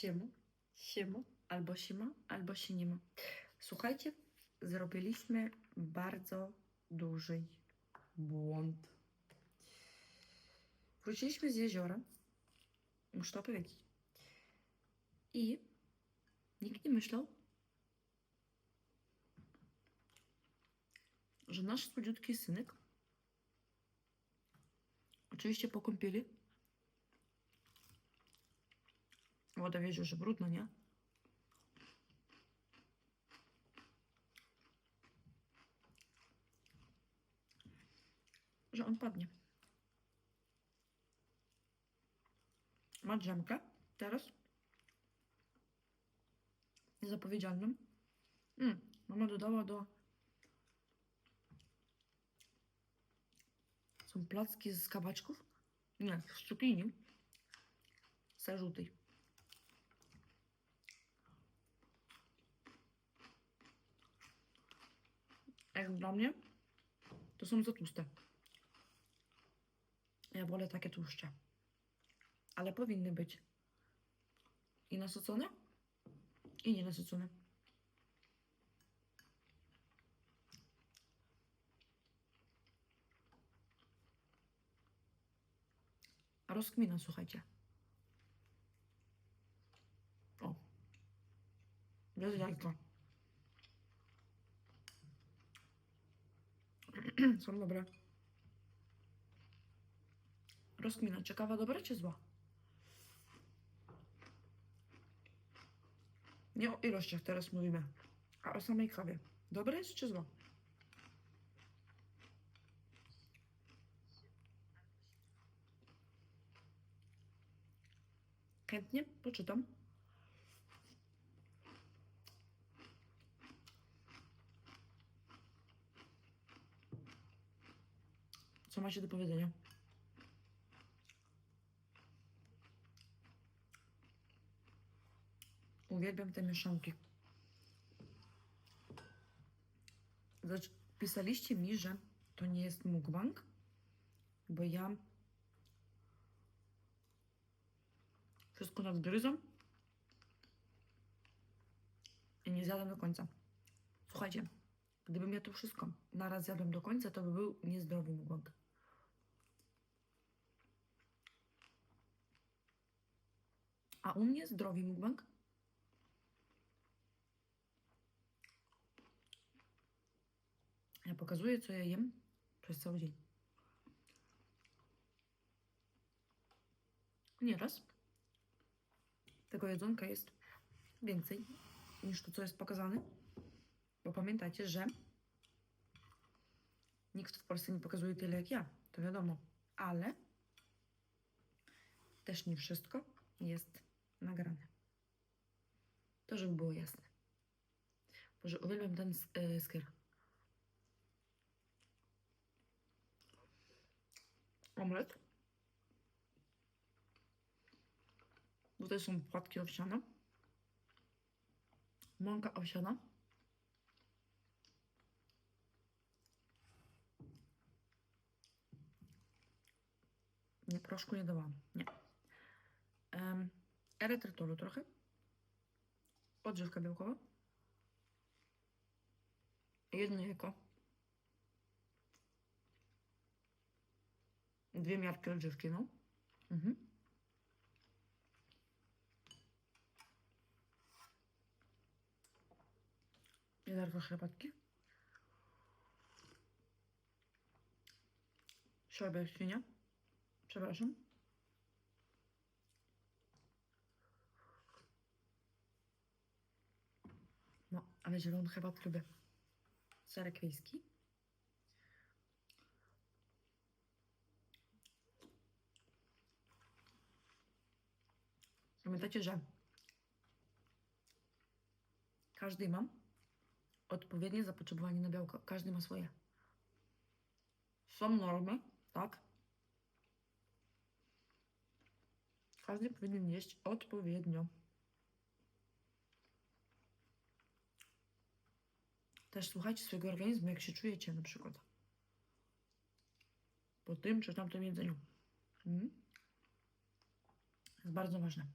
Siemu, siemu, albo sima, albo się nie ma. Słuchajcie, zrobiliśmy bardzo duży błąd. Wróciliśmy z jeziora, muszę to powiedzieć. I nikt nie myślał, że nasz słodziutki synek, oczywiście po kąpieli, woda w jeziorze brudna, nie? Że on padnie. Ma drzemkę teraz. Niezapowiedzialnym. Mm, mama dodała do Są placki z kabaczków? Nie, z cukinii. Ser. Jak dla mnie, to są za tłuste. Ja wolę takie tłuszcze. Ale powinny być i nasycone, i nienasycone. Rozkmina, słuchajcie. O. Bez jajka. Są dobre. Rozkmina. Czy kawa dobra, czy zła? Nie o ilościach teraz mówimy, a o samej kawie. Dobra jest, czy zła? Chętnie poczytam. Co macie do powiedzenia? Uwielbiam te mieszanki. Zacz- Pisaliście mi, że to nie jest mukbang, bo ja wszystko nadgryzam i nie zjadam do końca. Słuchajcie, gdybym ja to wszystko naraz zjadłem do końca, to by był niezdrowy mukbang. A u mnie zdrowy mukbang Ja pokazuję, co ja jem przez cały dzień. Nieraz tego jedzonka jest więcej niż to, co jest pokazane. Bo pamiętajcie, że nikt w Polsce nie pokazuje tyle jak ja. To wiadomo. Ale też nie wszystko jest nagrane. To, żeby było jasne. Boże, uwielbiam ten e, skier. Omlet. Tutaj są płatki owsiane. Mąka owsiana. Nie, proszku nie dałam. Nie. Erytrytolu trochę. Odżywka białkowa. Jedno jajko. Dwie miarki odżywki, no. Mhm. Zarwa herbatki. Siorbę świnia. Przepraszam. No, ale zielony herbat lubię. Serek wiejski. Pamiętajcie, że każdy ma odpowiednie zapotrzebowanie na białko. Każdy ma swoje. Są normy, tak? Każdy powinien jeść odpowiednio. Też słuchajcie swojego organizmu, jak się czujecie na przykład. Po tym czy tamtym jedzeniu. Mhm. jest bardzo ważne.